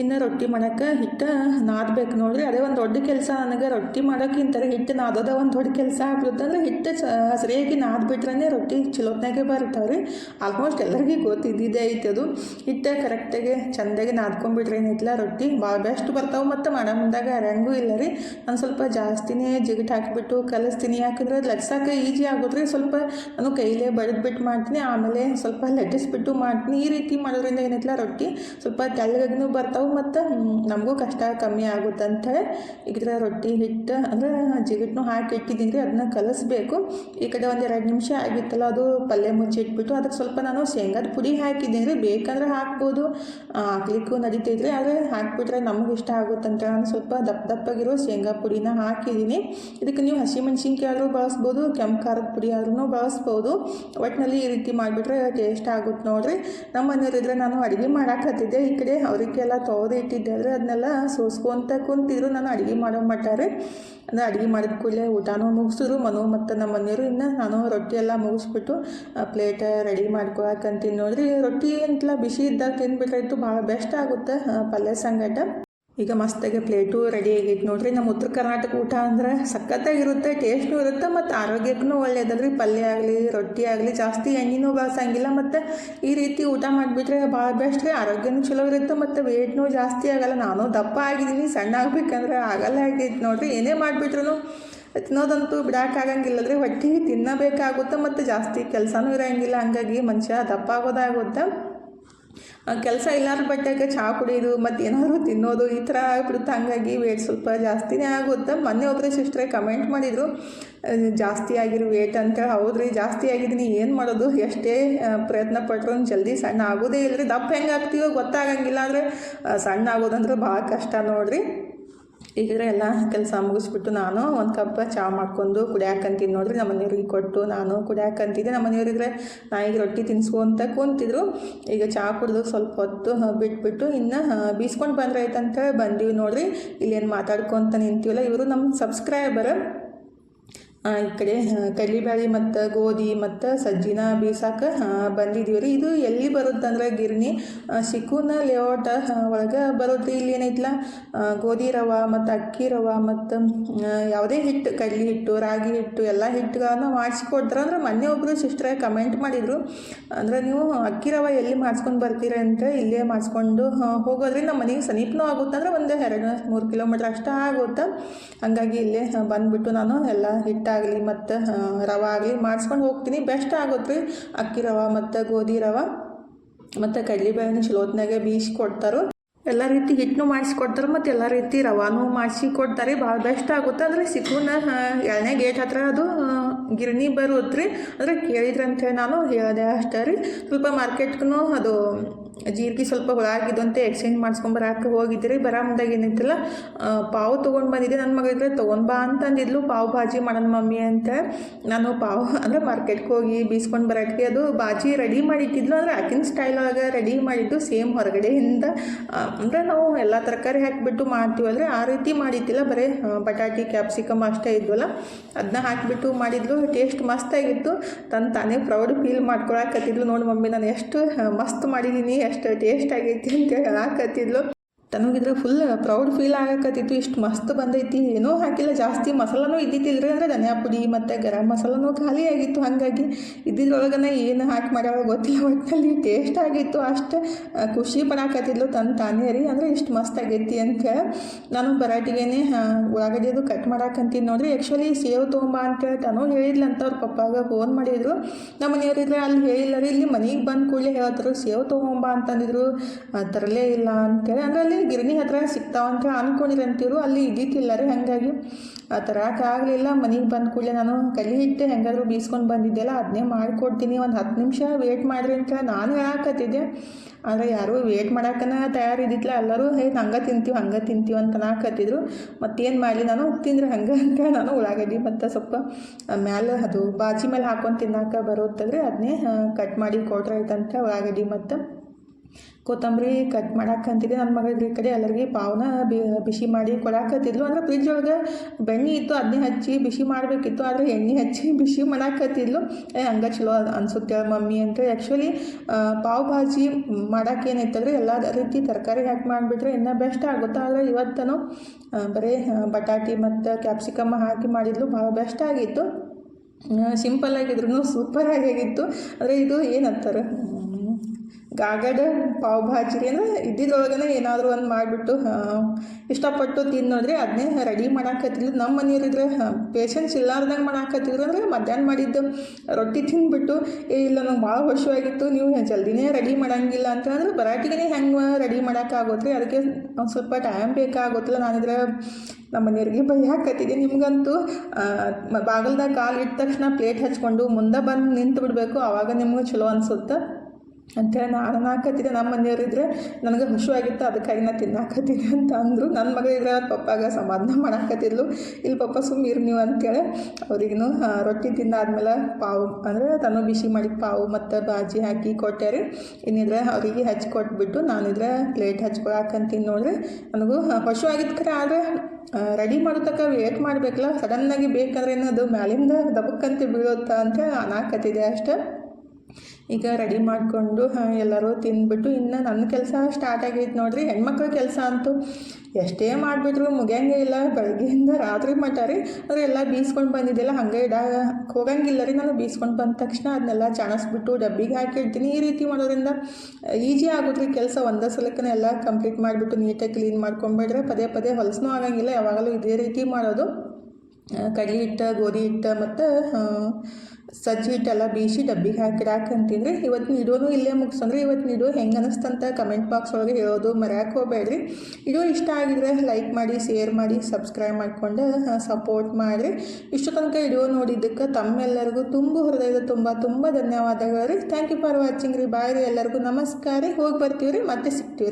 ಇನ್ನು ರೊಟ್ಟಿ ಮಾಡೋಕ್ಕೆ ಹಿಟ್ಟು ನಾದಬೇಕು ನೋಡ್ರಿ. ಅದೇ ಒಂದು ದೊಡ್ಡ ಕೆಲಸ ನನಗೆ ರೊಟ್ಟಿ ಮಾಡೋಕ್ಕಿಂತ ಹಿಟ್ಟು ನಾದೋದ ಒಂದು ದೊಡ್ಡ ಕೆಲಸ ಆಗ್ಬಿಡುತ್ತೆ ಅಂದ್ರೆ ಹಿಟ್ಟು ಸರಿಯಾಗಿ ನಾದ್ಬಿಟ್ರೆ ರೊಟ್ಟಿ ಚಲೋತ್ನಾಗೆ ಬರ್ತಾವೆ ರೀ ಆಲ್ಮೋಸ್ಟ್ ಎಲ್ಲರಿಗೂ ಗೊತ್ತಿದ್ದಿದ್ದೇ ಐತೆ ಅದು. ಹಿಟ್ಟು ಕರೆಕ್ಟಾಗಿ ಚೆಂದಾಗಿ ನಾದ್ಕೊಂಡ್ಬಿಟ್ರೆ ಏನಿಲ್ಲ ರೊಟ್ಟಿ? ಭಾಳ ಬೆಸ್ಟ್ ಬರ್ತಾವೆ ಮತ್ತು ಮಾಡೋ ಮುಂದಾಗ ಅರಂಗೂ ಇಲ್ಲ ರೀ. ನಾನು ಸ್ವಲ್ಪ ಜಾಸ್ತಿನೇ ಜಿಗಿಟ್ ಹಾಕಿಬಿಟ್ಟು ಕಲಿಸ್ತೀನಿ. ಯಾಕಂದ್ರೆ ಅದು ಲಟ್ಸಕ್ಕೆ ಈಜಿ ಆಗೋದ್ರಿ ಸ್ವಲ್ಪ ನಾನು ಕೈಲೇ ಬಡಿದ್ಬಿಟ್ಟು ಮಾಡ್ತೀನಿ. ಆಮೇಲೆ ಸ್ವಲ್ಪ ಲಟ್ಟಿಸ್ಬಿಟ್ಟು ಮಾಡ್ತೀನಿ. ಈ ರೀತಿ ಮಾಡೋದ್ರಿಂದ ಏನೈತಲ್ಲ ರೊಟ್ಟಿ ಸ್ವಲ್ಪ ತೆಳ್ಳಗಾಗಿನೂ ಬರ್ತಾವೆ ಮತ್ತು ನಮಗೂ ಕಷ್ಟ ಕಮ್ಮಿ ಆಗುತ್ತೆ ಅಂಥೇಳಿ ಈಗ ರೊಟ್ಟಿ ಹಿಟ್ಟು, ಅಂದರೆ ಜಿಗಿಟ್ನು ಹಾಕಿ ಇಟ್ಟಿದ್ದೀನಿ ರೀ, ಅದನ್ನ ಕಲಿಸ್ಬೇಕು. ಈ ಕಡೆ ಒಂದು ಎರಡು ನಿಮಿಷ ಆಗಿತ್ತಲ್ಲ, ಅದು ಪಲ್ಯ ಮುಚ್ಚಿಟ್ಬಿಟ್ಟು ಅದಕ್ಕೆ ಸ್ವಲ್ಪ ನಾನು ಶೇಂಗಾದ ಪುಡಿ ಹಾಕಿದ್ದೀನಿ ರೀ, ಬೇಕಂದ್ರೆ ಹಾಕ್ಬೋದು. ಹಾಕ್ಲಿಕ್ಕೂ ರೀ, ಆದರೆ ಹಾಕಿಬಿಟ್ರೆ ನಮ್ಗೆ ಇಷ್ಟ ಆಗುತ್ತಂತ ನಾನು ಸ್ವಲ್ಪ ದಪ್ಪ ದಪ್ಪಗಿರೋ ಶೇಂಗಾ ಪುಡಿನ ಹಾಕಿದ್ದೀನಿ. ಇದಕ್ಕೆ ನೀವು ಹಸಿಮೆಣ್ಸಿನ್ಕಾಯಿ ಆದರೂ ಬಳಸ್ಬೋದು, ಕೆಂಪು ಖಾರದ ಪುಡಿ ಆದ್ರೂ ಬಳಸ್ಬೋದು. ಒಟ್ಟಿನಲ್ಲಿ ಈ ರೀತಿ ಮಾಡಿಬಿಟ್ರೆ ಟೇಸ್ಟ್ ಆಗುತ್ತೆ ನೋಡ್ರಿ. ನಮ್ಮ ಮನೆಯವ್ರಿದ್ರೆ ನಾನು ಅಡುಗೆ ಮಾಡಾಕತ್ತಿದ್ದೆ ಈ ಕಡೆ ಅವರಿಗೆಲ್ಲ ತೊಳೆದು ಇಟ್ಟಿದ್ದೆ ಇಟ್ಟಿದ್ದಾದ್ರೆ ಅದನ್ನೆಲ್ಲ ಸೋಸ್ಕೊಂತ ಕುಂತಿದ್ರು. ನಾನು ಅಡುಗೆ ಮಾಡೋ ಮಟ್ಟಾರೆ ಅಂದರೆ ಅಡುಗೆ ಮಾಡಿದ ಕೂಡಲೇ ಊಟನೂ ಮುಗಿಸಿದ್ರು. ಮನು ಮತ್ತು ನಮ್ಮ ಮನೆಯವರು ಇನ್ನು ನಾನು ರೊಟ್ಟಿ ಎಲ್ಲ ಮುಗಿಸ್ಬಿಟ್ಟು ಪ್ಲೇಟ್ ರೆಡಿ ಮಾಡ್ಕೊಳಕಂತೀನಿ ನೋಡಿರಿ. ರೊಟ್ಟಿ ಅಂತಲ್ಲ ಬಿಸಿ ಇದ್ದಾಗ ತಿನ್ಬೇಕಾಯಿತು ಭಾಳ ಬೆಸ್ಟ್ ಆಗುತ್ತೆ ಪಲ್ಯ ಸಂಗಟ ಈಗ ಮಸ್ತಾಗಿ ಪ್ಲೇಟು ರೆಡಿ ಆಗೈತೆ ನೋಡ್ರಿ ನಮ್ಮ ಉತ್ತರ ಕರ್ನಾಟಕ ಊಟ ಅಂದ್ರೆ ಸಖತ್ತಾಗಿರುತ್ತೆ ಟೇಸ್ಟೂ ಇರುತ್ತೆ ಮತ್ತು ಆರೋಗ್ಯಕ್ಕೂ ಒಳ್ಳೇದಲ್ರಿ. ಪಲ್ಯ ಆಗಲಿ, ರೊಟ್ಟಿ ಆಗಲಿ, ಜಾಸ್ತಿ ಎಣ್ಣೆನೂ ಬಳಸಂಗಿಲ್ಲ. ಮತ್ತು ಈ ರೀತಿ ಊಟ ಮಾಡಿಬಿಟ್ರೆ ಭಾಳ ಬೆಸ್ಟ್ ರೀ. ಆರೋಗ್ಯನೂ ಚಲೋ ಇರುತ್ತೆ ಮತ್ತು ವೇಟ್ನೂ ಜಾಸ್ತಿ ಆಗಲ್ಲ. ನಾನು ದಪ್ಪ ಆಗಿದ್ದೀನಿ, ಸಣ್ಣ ಆಗಬೇಕಂದ್ರೆ ಆಗಲ್ಲ ಆಗೈತೆ ನೋಡ್ರಿ. ಏನೇ ಮಾಡಿಬಿಟ್ರು ತಿನ್ನೋದಂತೂ ಬಿಡೋಕ್ಕಾಗಂಗಿಲ್ಲ ರೀ ಹೊಟ್ಟೆಗೆ ತಿನ್ನಬೇಕಾಗುತ್ತೆ ಮತ್ತು ಜಾಸ್ತಿ ಕೆಲಸನೂ ಇರೋಂಗಿಲ್ಲ. ಹಂಗಾಗಿ ಮನುಷ್ಯ ದಪ್ಪ ಆಗೋದಾಗುತ್ತೆ. ಕೆಲಸ ಇಲ್ಲಾರ ಬಟ್ಟೆಗೆ ಚಹಾ ಕುಡಿಯೋದು ಮತ್ತು ಏನಾದರೂ ತಿನ್ನೋದು ಈ ಥರ ಆಗ್ಬಿಡುತ್ತೆ. ಹಂಗಾಗಿ ವೇಟ್ ಸ್ವಲ್ಪ ಜಾಸ್ತಿನೇ ಆಗುತ್ತೆ. ಮೊನ್ನೆ ಒಬ್ಬರು ಸಿಸ್ಟ್ರೆ ಕಮೆಂಟ್ ಮಾಡಿದರು ಜಾಸ್ತಿ ಆಗಿರೋ ವೇಟ್ ಅಂತ ಹೌದ್ರಿ, ಜಾಸ್ತಿ ಆಗಿದ್ದೀನಿ ಏನು ಮಾಡೋದು? ಎಷ್ಟೇ ಪ್ರಯತ್ನ ಪಟ್ಟರು ಜಲ್ದಿ ಸಣ್ಣ ಆಗೋದೇ ಇಲ್ಲ ರೀ ದಪ್ಪ ಹೆಂಗೆ ಆಗ್ತೀವೋ ಗೊತ್ತಾಗಂಗಿಲ್ಲ ಅಂದರೆ ಸಣ್ಣ ಆಗೋದಂದ್ರೆ ಭಾಳ ಕಷ್ಟ ನೋಡ್ರಿ. ಈಗ ಎಲ್ಲ ಕೆಲಸ ಮುಗಿಸ್ಬಿಟ್ಟು ನಾನು ಒಂದು ಕಪ್ ಚಹಾ ಮಾಡ್ಕೊಂಡು ಕುಡಿಯಾಕಂತೀನಿ ನೋಡಿರಿ, ನಮ್ಮ ಮನೆಯವ್ರಿಗೆ ಕೊಟ್ಟು ನಾನು ಕುಡಿಯಾಕಂತಿದ್ದೆ ನಮ್ಮ ಮನೆಯವ್ರಿದ್ರೆ ಈಗ ರೊಟ್ಟಿ ತಿನ್ಸ್ಕೊಂತ ಕೂತಿದ್ರು. ಈಗ ಚಹಾ ಕುಡಿದು ಸ್ವಲ್ಪ ಹೊತ್ತು ಬಿಟ್ಬಿಟ್ಟು ಇನ್ನು ಬೀಸ್ಕೊಂಡು ಬಂದ್ರೆ ಆಯ್ತಂತ ಬಂದೀವಿ ನೋಡ್ರಿ. ಇಲ್ಲೇನು ಮಾತಾಡ್ಕೊತ ನಿಂತೀವಲ್ಲ ಇವರು ನಮ್ಮ ಸಬ್ಸ್ಕ್ರೈಬರ್. ಈ ಕಡೆ ಕಡಲೆಬೇಳೆ ಮತ್ತು ಗೋಧಿ ಮತ್ತು ಸಜ್ಜಿನ ಬೀಸಾಕ ಬಂದಿದ್ದೀವಿ ರೀ ಇದು ಎಲ್ಲಿ ಬರುತ್ತೆ ಅಂದ್ರೆ ಗಿರಣಿ ಶಿಕೂನ ಲೇಔಟ್ ಒಳಗೆ ಬರುತ್ತೆ ಇಲ್ಲಿ ಏನೈತಿಲ್ಲ ಗೋಧಿ ರವೆ ಮತ್ತು ಅಕ್ಕಿ ರವೆ ಮತ್ತು ಯಾವುದೇ ಹಿಟ್ಟು, ಕಡ್ಲಿ ಹಿಟ್ಟು, ರಾಗಿ ಹಿಟ್ಟು, ಎಲ್ಲ ಹಿಟ್ಟುಗಳನ್ನು ಮಾಡಿಸ್ಕೊಡ್ತಾರೆ ಅಂದ್ರೆ ಮೊನ್ನೆ ಒಬ್ಬರು ಸಿಸ್ಟ್ರೆ ಕಮೆಂಟ್ ಮಾಡಿದರು. ಅಂದರೆ ನೀವು ಅಕ್ಕಿ ರವೆ ಎಲ್ಲಿ ಮಾಡಿಸ್ಕೊಂಡು ಬರ್ತೀರ ಅಂತ ಇಲ್ಲೇ ಮಾಡಿಸ್ಕೊಂಡು ಹೋಗೋದ್ರಿಂದ ನಮ್ಮ ಮನೆಗೆ ಸಮೀಪನೂ ಆಗುತ್ತೆ ಅಂದರೆ ಒಂದು ಎರಡು ಮೂರು ಕಿಲೋಮೀಟ್ರ್ ಅಷ್ಟೇ ಆಗುತ್ತೆ. ಹಾಗಾಗಿ ಇಲ್ಲೇ ಬಂದುಬಿಟ್ಟು ನಾನು ಎಲ್ಲ ಹಿಟ್ಟಾಗಲಿ ಮತ್ತು ರವೆ ಆಗಲಿ ಮಾಡಿಸ್ಕೊಂಡು ಹೋಗ್ತೀನಿ. ಬೆಸ್ಟ್ ಆಗುತ್ತೆ. ಅಕ್ಕಿ ರವೆ ಮತ್ತು ಗೋಧಿ ರವೆ ಮತ್ತು ಕಡ್ಲೆಬೇಳೆನ ಚಲೋತ್ನಾಗೆ ಬೀಸಿ ಕೊಡ್ತಾರೆ. ಎಲ್ಲ ರೀತಿ ಹಿಟ್ಟನ್ನು ಮಾಡಿಸ್ಕೊಡ್ತಾರೆ ಮತ್ತು ಎಲ್ಲ ರೀತಿ ರವಾನು ಮಾಡಿಸಿ ಕೊಡ್ತಾರೆ. ಭಾಳ ಬೆಸ್ಟ್ ಆಗುತ್ತೆ. ಅಂದರೆ ಸಿಕ್ಕೂನ ಎರಡನೇ ಗೇಟ್ ಹತ್ರ ಅದು ಗಿರಣಿ ಬರುತ್ತೆ ರೀ ಅಂದರೆ ಕೇಳಿದ್ರಂತೇಳಿ ನಾನು, ಹೇಳಿದೆ ಅಷ್ಟೇ ರೀ. ಸ್ವಲ್ಪ ಮಾರ್ಕೆಟ್ಗೂ ಅದು ಜೀರಿಗೆ ಸ್ವಲ್ಪ ಹುಳಾಗಿದ್ದು ಅಂತ ಎಕ್ಸ್ಚೇಂಜ್ ಮಾಡಿಸ್ಕೊಂಬರಾಕ ಹೋಗಿದ್ರಿ, ಬರಾಮ್ದಾಗ ಬರೋ ಮುಂದಾಗ ಏನೈತಲ್ಲ ಪಾವು ತೊಗೊಂಡು ಬಂದಿದ್ದೆ. ನನ್ನ ಮಗಳಿದ್ರೆ ತೊಗೊಂಡ್ ಬಾ ಅಂತ ಅಂದಿದ್ಲು. ಪಾವ್ ಭಾಜಿ ಮಾಡೋಣ ಮಮ್ಮಿ ಅಂತ. ನಾನು ಪಾವ್ ಅಂದರೆ ಮಾರ್ಕೆಟ್ಗೆ ಹೋಗಿ ಬೀಸ್ಕೊಂಡು ಬರಕ್ಕೆ ಅದು ಬಾಜಿ ರೆಡಿ ಮಾಡಿಟ್ಟಿದ್ಲು. ಅಂದರೆ ಆಕಿನ ಸ್ಟೈಲ್ ಒಳಗೆ ರೆಡಿ ಮಾಡಿದ್ದು. ಸೇಮ್ ಹೊರಗಡೆಯಿಂದ ಅಂದರೆ ನಾವು ಎಲ್ಲ ತರಕಾರಿ ಹಾಕಿಬಿಟ್ಟು ಮಾಡ್ತೀವಲ್ರಿ ಆ ರೀತಿ ಮಾಡಿದ್ದಿಲ್ಲ ಬರೀ ಬಟಾಟಿ ಕ್ಯಾಪ್ಸಿಕಮ್ ಅಷ್ಟೇ ಇದ್ವಲ್ಲ. ಅದನ್ನ ಹಾಕಿಬಿಟ್ಟು ಮಾಡಿದ್ಲು. ಟೇಸ್ಟ್ ಮಸ್ತಾಗಿತ್ತು. ತನ್ನ ತಾನೇ ಪ್ರೌಡ್ ಫೀಲ್ ಮಾಡ್ಕೊಳಕತ್ತಿದ್ಲು. ನೋಡಿ ಮಮ್ಮಿ, ನಾನು ಎಷ್ಟು ಮಸ್ತ್ ಮಾಡಿದ್ದೀನಿ ಎಷ್ಟು ಟೇಸ್ಟ್ ಆಗೈತಿ ಅಂತ ಹೇಳಕತ್ತಿದ್ಲು ತನಗಿದ್ರೆ ಫುಲ್ ಪ್ರೌಡ್ ಫೀಲ್ ಆಗಕತ್ತಿತ್ತು. ಇಷ್ಟು ಮಸ್ತ್ ಬಂದೈತಿ. ಏನೂ ಹಾಕಿಲ್ಲ. ಜಾಸ್ತಿ ಮಸಾಲನೂ ಇದ್ದಿದ್ದಿಲ್ರಿ ಅಂದರೆ ಧನಿಯಾ ಪುಡಿ ಮತ್ತು ಗರಂ ಮಸಾಲನೂ ಖಾಲಿ ಆಗಿತ್ತು. ಹಾಗಾಗಿ ಇದ್ದಿದ್ರೊಳಗನ ಏನು ಹಾಕಿ ಮಾಡ್ಯಾವ ಗೊತ್ತಿಲ್ಲ. ಒಟ್ಟಿನಲ್ಲಿ ಟೇಸ್ಟ್ ಆಗಿತ್ತು. ಅಷ್ಟು ಖುಷಿ ಪಡಾಕತ್ತಿದ್ಲು ತನ್ನ ತಾನೇ ರೀ. ಅಂದರೆ ಇಷ್ಟು ಮಸ್ತ್ ಆಗೈತಿ ಅಂತ ನಾನು ಬರಾಟಿಗೇನೆ ಉಳ್ಳಾಗಡ್ಡಿ ಅದು ಕಟ್ ಮಾಡಾಕಂತೀನಿ ನೋಡಿರಿ. ಆ್ಯಕ್ಚುಲಿ ಸೇವ್ ತೊಗೊಂಬ ಅಂತೇಳಿ ತಾನು ಹೇಳಿದ್ಲಂತ ಅವ್ರ ಪಪ್ಪಾಗ ಫೋನ್ ಮಾಡಿದ್ರು. ನಮ್ಮ ಮನೆಯವ್ರಿದ್ರೆ ಅಲ್ಲಿ ಹೇಳಿಲ್ಲ ರೀ. ಇಲ್ಲಿ ಮನೆಗೆ ಬಂದ ಕೂಡಲೇ ಹೇಳ್ತಾರೆ ಸೇವ್ ತೊಗೊಂಬ ಅಂತಂದಿದ್ರು. ತರಲೇ ಇಲ್ಲ ಅಂತೇಳಿ ಅಂದ್ರೆ ಅಲ್ಲಿ ಗಿರಣಿ ಹತ್ರ ಸಿಗ್ತಾವ ಅಂತ ಅಂದ್ಕೊಂಡಿರಂತಿರು ಅಲ್ಲಿ ಇದ್ದಿತ್ತಿಲ್ಲ ರೀ ಹಾಗಾಗಿ ಆ ತರಕ್ಕಾಗಲಿಲ್ಲ ಮನೆಗೆ ಬಂದ ಕೂಡಲೇ ನಾನು ಕಲಿ ಇಟ್ಟೆ ಹೆಂಗಾದ್ರೂ ಬೀಸ್ಕೊಂಡು ಬಂದಿದ್ದೆಲ್ಲ ಅದನ್ನೇ ಮಾಡಿಕೊಡ್ತೀನಿ. ಒಂದು ಹತ್ತು ನಿಮಿಷ ವೇಟ್ ಮಾಡಿರಿ ಅಂತ ನಾನು ಹೇಳಾಕತ್ತಿದ್ದೆ. ಆದರೆ ಯಾರೂ ವೇಟ್ ಮಾಡೋಕ್ಕನ ತಯಾರಿದ್ದಿತ್ತಲ್ಲ ಎಲ್ಲರೂ, ಹೇ, ಹಂಗೆ ತಿಂತೀವಿ ಹಂಗೆ ತಿಂತೀವಿ ಅಂತ ನಾಕತ್ತಿದ್ರು ಮತ್ತೇನು ಮಾಡಲಿ? ನಾನು ತಿಂದ್ರೆ ಹಂಗೆ ಅಂತ ನಾನು ಉಳ್ಳಾಗಡ್ಡಿ ಮತ್ತು ಸ್ವಲ್ಪ ಮ್ಯಾಲೆ ಅದು ಬಾಜಿ ಮೇಲೆ ಹಾಕೊಂಡು ತಿನ್ನಾಕ ಬರುತ್ತಲ್ರಿ. ಅದನ್ನೇ ಕಟ್ ಮಾಡಿ ಕೊಟ್ರೆ ಆಯ್ತಂತ ಉಳ್ಳಾಗಡ್ಡಿ ಮತ್ತು ಕೊತ್ತಂಬರಿ ಕಟ್ ಮಾಡಾಕಂತಿದ್ದೆ ನನ್ನ ಮಗ ಈ ಕಡೆ ಎಲ್ಲರಿಗೆ ಪಾವನ ಬಿಸಿ ಮಾಡಿ ಕೊಡಾಕತ್ತಿದ್ಲು. ಅಂದ್ರೆ ಫ್ರಿಜ್ ಒಳಗೆ ಬೆಣ್ಣೆ ಇತ್ತು ಅದನ್ನೇ ಹಚ್ಚಿ ಬಿಸಿ ಮಾಡಬೇಕಿತ್ತು. ಆದರೆ ಎಣ್ಣೆ ಹಚ್ಚಿ ಬಿಸಿ ಮಾಡಾಕತ್ತಿದ್ಲು. ಏ, ಹಂಗೆ ಚಲೋ ಅನ್ಸುತ್ತೆ ಮಮ್ಮಿ ಅಂತ. ಆ್ಯಕ್ಚುಲಿ ಪಾವ್ ಭಾಜಿ ಮಾಡೋಕ್ಕೇನಿತ್ತಂದ್ರೆ ಎಲ್ಲ ರೀತಿ ತರಕಾರಿ ಹಾಕಿ ಮಾಡಿಬಿಟ್ರೆ ಇನ್ನೂ ಬೆಸ್ಟ್ ಆಗುತ್ತೆ. ಆದರೆ ಇವತ್ತನು ಬರೀ ಬಟಾಟಿ ಮತ್ತು ಕ್ಯಾಪ್ಸಿಕಮ್ ಹಾಕಿ ಮಾಡಿದ್ಲು. ಭಾಳ ಬೆಸ್ಟ್ ಆಗಿತ್ತು. ಸಿಂಪಲ್ ಆಗಿದ್ರು ಸೂಪರ್ ಆಗಿತ್ತು. ಅಂದರೆ ಇದು ಏನಂತಾರೆ? ಗಾಗಡ, ಪಾವ್ ಅಂದ್ರೆ ಇದ್ದಿದ್ದೊಳಗನೆ ಏನಾದರೂ ಒಂದು ಮಾಡಿಬಿಟ್ಟು ಇಷ್ಟಪಟ್ಟು ತಿನ್ನೋದ್ರಿ ಅದನ್ನೇ ರೆಡಿ ಮಾಡಾಕತ್ತಿದ್ರು. ನಮ್ಮ ಮನೆಯವರಿದ್ರೆ ಪೇಷನ್ಸ್ ಇಲ್ಲಾರ್ದಂಗೆ ಮಾಡಾಕತ್ತಿದ್ರು ಅಂದರೆ ಮಧ್ಯಾಹ್ನ ಮಾಡಿದ್ದು. ರೊಟ್ಟಿ ತಿಂದ್ಬಿಟ್ಟು, ಏ, ಇಲ್ಲ, ನಂಗೆ ಭಾಳ ಆಗಿತ್ತು ನೀವು ಜಲ್ದಿನೇ ರೆಡಿ ಮಾಡಂಗಿಲ್ಲ ಅಂತಂದ್ರೆ ಬರಾಟಿಗೆ ಹೆಂಗೆ ರೆಡಿ ಮಾಡೋಕ್ಕಾಗೋದ್ರಿ ಅದಕ್ಕೆ ಒಂದು ಸ್ವಲ್ಪ ಟೈಮ್ ಬೇಕಾಗುತ್ತಲ್ಲ, ನಾನಿದ್ರೆ ನಮ್ಮ ಮನೆಯವ್ರಿಗೆ ಭಯ ಹಾಕತ್ತಿದ್ದೆ ನಿಮಗಂತೂ. ಬಾಗಲ್ದಾಗ ಕಾಲು ಇಟ್ಟ ತಕ್ಷಣ ಪ್ಲೇಟ್ ಹಚ್ಕೊಂಡು ಮುಂದೆ ಬಂದು ನಿಂತು ಬಿಡಬೇಕು ಆವಾಗ ನಿಮ್ಗೆ ಚಲೋ ಅನ್ಸುತ್ತೆ? ಅಂತೇಳಿ ನಾನು ಹಾಕತ್ತಿದ್ದೆ ನಮ್ಮ ಮನೆಯವರಿದ್ರೆ ನನಗೆ ಹಸುವಾಗಿತ್ತು ಅದಕ್ಕಾಗಿ ನಾನು ತಿನ್ನಾಕತ್ತೀನಿ ಅಂತ ಅಂದರು. ನನ್ನ ಮಗ ಇದ್ರೆ ಅವ್ರ ಪಪ್ಪಾಗ ಸಮಾಧಾನ ಮಾಡಾಕತ್ತಿದ್ಲು. ಇಲ್ಲಿ ಪಪ್ಪ ಇರ್ ನೀವು ಅಂತೇಳಿ ಅವ್ರಿಗೂ ರೊಟ್ಟಿ ತಿಂದಾದ್ಮೇಲೆ ಪಾವು ಅಂದರೆ ತನು ಬಿಸಿ ಮಾಡಿದ ಪಾವು ಮತ್ತು ಬಾಜಿ ಹಾಕಿ ಕೊಟ್ಟಾರೆ. ಇನ್ನಿದ್ರೆ ಅವರಿಗೆ ಹಚ್ಚಿ ಕೊಟ್ಬಿಟ್ಟು ನಾನಿದ್ರೆ ಪ್ಲೇಟ್ ಹಚ್ಕೊಳಕಂತೀನಿ ನೋಡ್ರಿ. ನನಗೂ ಹಸು ಕರೆ. ಆದರೆ ರೆಡಿ ಮಾಡೋ ತಕ್ಕ ವೇಟ್ ಮಾಡಬೇಕಲ್ಲ. ಸಡನ್ನಾಗಿ ಬೇಕಂದ್ರೆ ಏನದು ಮ್ಯಾಲಿಂದ ದಬಕ್ಕಂತೆ ಬೀಳುತ್ತಾ ಅಂತ ಅನಾಕತ್ತಿದೆ ಅಷ್ಟೇ. ಈಗ ರೆಡಿ ಮಾಡಿಕೊಂಡು ಎಲ್ಲರೂ ತಿಂದ್ಬಿಟ್ಟು ಇನ್ನು ನನ್ನ ಕೆಲಸ ಸ್ಟಾರ್ಟ್ ಆಗೈತೆ ನೋಡ್ರಿ. ಹೆಣ್ಮಕ್ಳ ಕೆಲಸ ಅಂತೂ ಎಷ್ಟೇ ಮಾಡಿಬಿಟ್ರು ಮುಗಿಯಂಗೆ ಇಲ್ಲ. ಬೆಳಗ್ಗೆಯಿಂದ ರಾತ್ರಿ ಮಟ್ಟ ರೀ ಆದರೆ ಎಲ್ಲ ಬೀಸ್ಕೊಂಡು ಬಂದಿದ್ದಿಲ್ಲ. ಹಂಗೆ ಇಡ ಹೋಗಂಗಿಲ್ಲ ರೀ ನಾನು. ಬೀಸ್ಕೊಂಡು ಬಂದ ತಕ್ಷಣ ಅದನ್ನೆಲ್ಲ ಚಾಣಿಸ್ಬಿಟ್ಟು ಡಬ್ಬಿಗೆ ಹಾಕಿ ಇಡ್ತೀನಿ ಈ ರೀತಿ ಮಾಡೋದ್ರಿಂದ ಈಜಿ ಆಗುತ್ತೆ ರೀ ಕೆಲಸ. ಒಂದೇ ಸಲಕ್ಕನೇ ಎಲ್ಲ ಕಂಪ್ಲೀಟ್ ಮಾಡಿಬಿಟ್ಟು ನೀಟಾಗಿ ಕ್ಲೀನ್ ಮಾಡ್ಕೊಂಬಿಟ್ರೆ ಪದೇ ಪದೇ ಹೊಲಸೂ ಆಗಂಗಿಲ್ಲ. ಯಾವಾಗಲೂ ಇದೇ ರೀತಿ ಮಾಡೋದು. ಕಡ್ಲೆ ಹಿಟ್ಟು, ಗೋಧಿ ಹಿಟ್ಟು ಮತ್ತು ಸಜ್ಜಿ ಇಟ್ಟೆಲ್ಲ ಬೀಸಿ ಡಬ್ಬಿಗೆ ಹಾಕಿಡಾಕಂತೀನಿ ಇವತ್ತು ವಿಡಿಯೋನು ಇಲ್ಲೇ ಮುಗಿಸಂದ್ರೆ ಇವತ್ತು ವಿಡಿಯೋ ಹೆಂಗೆ ಅನಿಸ್ತಂತ ಕಮೆಂಟ್ ಬಾಕ್ಸ್ ಒಳಗೆ ಹೇಳೋದು ಮರ್ಯಾಕೆ ಹೋಗಬೇಡ್ರಿ. ಇದು ಇಷ್ಟ ಆಗಿದ್ರೆ ಲೈಕ್ ಮಾಡಿ, ಶೇರ್ ಮಾಡಿ, ಸಬ್ಸ್ಕ್ರೈಬ್ ಮಾಡಿಕೊಂಡು ಸಪೋರ್ಟ್ ಮಾಡಿರಿ. ಇಷ್ಟು ತನಕ ಇಡೋ ನೋಡಿದ್ದಕ್ಕೆ ತಮ್ಮೆಲ್ಲರಿಗೂ ತುಂಬ ಹೃದಯದ ತುಂಬ ತುಂಬ ಧನ್ಯವಾದಗಳು ರೀ. ಥ್ಯಾಂಕ್ ಯು ಫಾರ್ ವಾಚಿಂಗ್ ರೀ. ಬಾಯ್ ರೀ ಎಲ್ಲರಿಗೂ. ನಮಸ್ಕಾರ ರೀ. ಹೋಗಿ ಬರ್ತೀವಿ ರೀ ಮತ್ತೆ ಸಿಗ್ತೀವಿ ರೀ